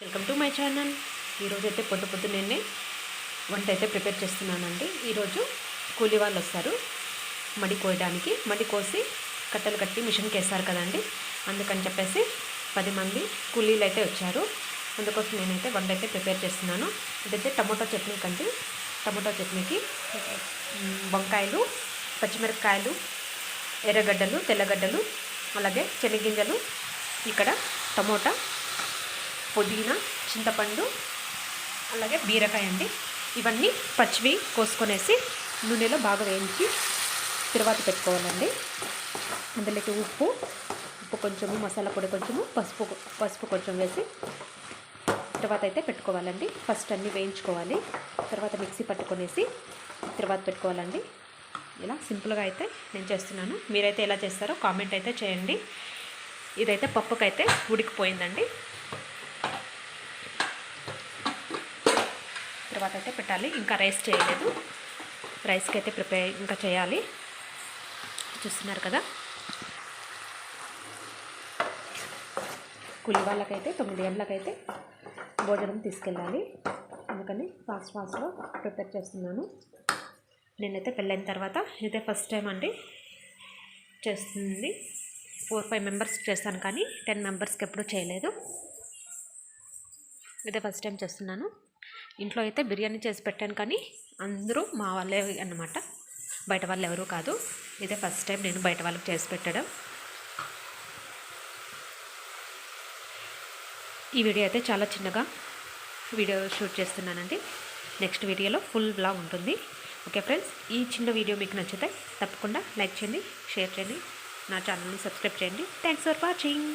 Welcome to my channel. ఈరోజు అయితే పొద్దు పొద్దున్నే వంట అయితే ప్రిపేర్ చేస్తున్నానండి. ఈరోజు కూలి వాళ్ళు వస్తారు మడి కోయడానికి మడి కోసి కట్టలు కట్టి మిషన్కి వేస్తారు కదండి. అందుకని చెప్పేసి పది మంది కూలీలు అయితే వచ్చారు. అందుకోసం నేనైతే వంట అయితే ప్రిపేర్ చేస్తున్నాను. ఇదైతే టమోటో చట్నీ కంటే టమోటో చట్నీకి వంకాయలు పచ్చిమిరపకాయలు ఎర్రగడ్డలు తెల్లగడ్డలు అలాగే శనగింజలు ఇక్కడ టమోటా పుదీనా చింతపండు అలాగే బీరకాయ అండి. ఇవన్నీ పచ్చివి కోసుకొనేసి నూనెలో బాగా వేయించి తర్వాత పెట్టుకోవాలండి. అందులోకి ఉప్పు ఉప్పు కొంచెము మసాలా పొడి కొంచెము పసుపు పసుపు కొంచెం వేసి తర్వాత అయితే పెట్టుకోవాలండి. ఫస్ట్ అన్నీ వేయించుకోవాలి. తర్వాత మిక్సీ పట్టుకొనేసి తర్వాత పెట్టుకోవాలండి. ఇలా సింపుల్గా అయితే నేను చేస్తున్నాను. మీరైతే ఎలా చేస్తారో కామెంట్ అయితే చేయండి. ఇదైతే పప్పుకైతే ఉడికిపోయిందండి. తర్వాత అయితే పెట్టాలి. ఇంకా రైస్ చేయలేదు. రైస్కి అయితే ప్రిపేర్ ఇంకా చేయాలి. చూస్తున్నారు కదా. కూలి వాళ్ళకైతే తొమ్మిది గంటలకైతే భోజనం తీసుకెళ్ళాలి. అందుకని ఫాస్ట్ ఫాస్ట్లో ప్రిపేర్ చేస్తున్నాను. నేనైతే పెళ్ళైన తర్వాత ఇదే ఫస్ట్ టైం అండి. చేస్తుంది. ఫోర్ ఫైవ్ మెంబర్స్ చేస్తాను కానీ టెన్ మెంబర్స్కి ఎప్పుడూ చేయలేదు. ఇదే ఫస్ట్ టైం చేస్తున్నాను. ఇంట్లో అయితే బిర్యానీ చేసి పెట్టాను కానీ అందరూ మా వాళ్ళే అన్నమాట. బయట వాళ్ళు ఎవరూ కాదు. ఇదే ఫస్ట్ టైం నేను బయట వాళ్ళకి చేసి పెట్టడం. ఈ వీడియో అయితే చాలా చిన్నగా వీడియో షూట్ చేస్తున్నానండి. నెక్స్ట్ వీడియోలో ఫుల్ బ్లాగ్ ఉంటుంది. ఓకే ఫ్రెండ్స్ ఈ చిన్న వీడియో మీకు నచ్చితే తప్పకుండా లైక్ చేయండి షేర్ చేయండి. నా ఛానల్ని సబ్స్క్రైబ్ చేయండి. Thanks for watching